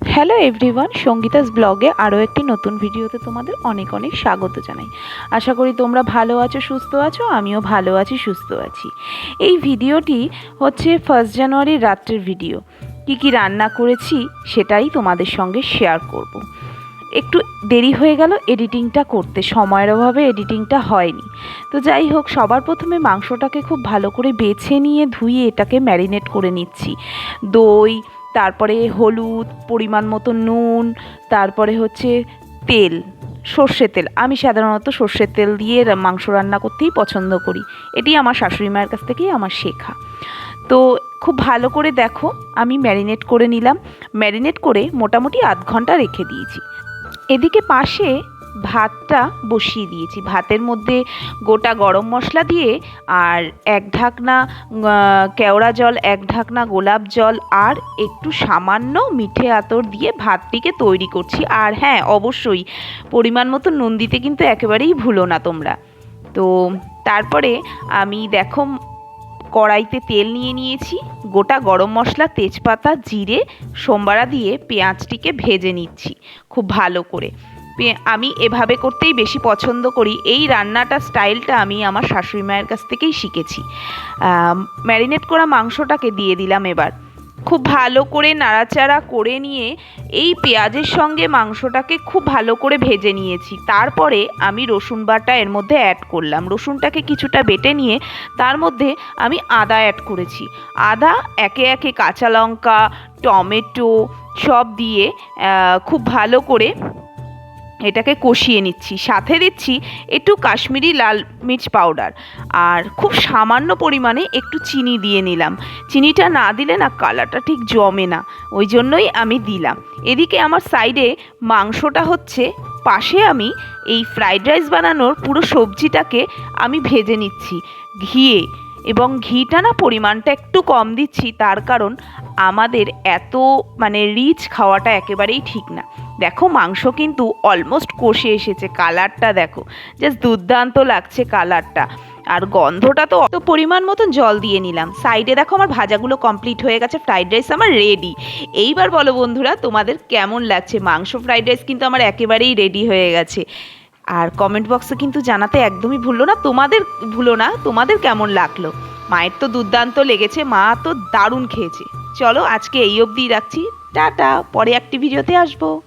Hello everyone Sangeeta's ব্লগে আরও একটি নতুন ভিডিওতে তোমাদের অনেক অনেক স্বাগত জানাই। আশা করি তোমরা ভালো আছো, সুস্থ আছো, আমিও ভালো আছি, সুস্থ আছি। এই ভিডিওটি হচ্ছে ফার্স্ট জানুয়ারির রাত্রের ভিডিও কি কি রান্না করেছি সেটাই তোমাদের সঙ্গে শেয়ার করব। একটু দেরি হয়ে গেল এডিটিংটা করতে। সময়ের অভাবে এডিটিংটা হয়নি। তো যাই হোক, সবার প্রথমে মাংসটাকে খুব ভালো করে বেছে নিয়ে ধুয়ে এটাকে ম্যারিনেট করে নিচ্ছি। দই তারপরে হলুদ, পরিমাণ মতো নুন, তারপরে হচ্ছে তেল, সর্ষের তেল। আমি সাধারণত সর্ষের তেল দিয়ে মাংস রান্না করতেই পছন্দ করি। এটি আমার শাশুড়ি মায়ের কাছ থেকেই আমার শেখা। তো খুব ভালো করে দেখো, আমি ম্যারিনেট করে নিলাম। ম্যারিনেট করে মোটামুটি আধ ঘণ্টা রেখে দিয়েছি। এদিকে পাশে ভাতটা বসিয়ে দিয়েছি। ভাতের মধ্যে গোটা গরম মশলা দিয়ে আর এক ঢাকনা কেওড়া জল, এক ঢাকনা গোলাপ জল আর একটু সামান্য মিঠে আতর দিয়ে ভাতটিকে তৈরি করছি। আর হ্যাঁ অবশ্যই পরিমাণ মতো নুন দিতে কিন্তু একেবারেই ভুলো না তোমরা। তো তারপরে আমি দেখো কড়াইতে তেল নিয়ে নিয়েছি, গোটা গরম মশলা, তেজপাতা, জিরে, সোমবারা দিয়ে পেঁয়াজটিকে ভেজে নিচ্ছি খুব ভালো করে। আমি এভাবে করতেই বেশি পছন্দ করি। এই রান্নাটা স্টাইলটা আমি আমার শাশুড়ি মায়ের কাছ থেকেই শিখেছি। ম্যারিনেট করা মাংসটাকে দিয়ে দিলাম এবার। খুব ভালো করে নাড়াচাড়া করে নিয়ে এই পেঁয়াজের সঙ্গে মাংসটাকে খুব ভালো করে ভেজে নিয়েছি। তারপরে আমি রসুন বাটা এর মধ্যে অ্যাড করলাম। রসুনটাকে কিছুটা বেটে নিয়ে তার মধ্যে আমি আদা অ্যাড করেছি। আদা একে একে কাঁচা লঙ্কা, টমেটো সব দিয়ে খুব ভালো করে এটাকে কষিয়ে নিচ্ছি। সাথে দিচ্ছি একটু কাশ্মীরি লাল মির্চ পাউডার। আর খুব সামান্য পরিমাণে একটু চিনি দিয়ে নিলাম। চিনিটা না দিলে না কালারটা ঠিক জমে না। ওই জন্যই আমি দিলাম। এদিকে আমার সাইডে মাংসটা হচ্ছে, পাশে আমি এই ফ্রাইড রাইস বানানোর পুরো সবজিটাকে আমি ভেজে নিচ্ছি। ঘিয়ে এবং ঘিটা না পরিমাণটা একটু কম দিচ্ছি, তার কারণ আমাদের এত মানে রিচ খাওয়াটা একেবারেই ঠিক না। দেখো মাংস কিন্তু অলমোস্ট কষে এসেছে কালারটা দেখো জাস্ট দুর্দান্ত লাগছে কালারটা আর গন্ধটা তো অত পরিমাণ মতন জল দিয়ে নিলাম। সাইডে দেখো আমার ভাজাগুলো কমপ্লিট হয়ে গেছে ফ্রাইড রাইস আমার রেডি এইবার বলো বন্ধুরা, তোমাদের কেমন লাগছে? মাংস ফ্রাইড রাইস কিন্তু আমার একেবারেই রেডি হয়ে গেছে। আর কমেন্ট বক্সে কিন্তু জানাতে একদমই ভুলো না। তোমাদের ভুলো না, তোমাদের কেমন লাগল? মায়ের তো দুর্দান্ত লেগেছে, মা তো দারুণ খেয়েছে। চলো আজকে এই অবধিই রাখছি। টাটা, পরে একটি ভিডিওতে আসব।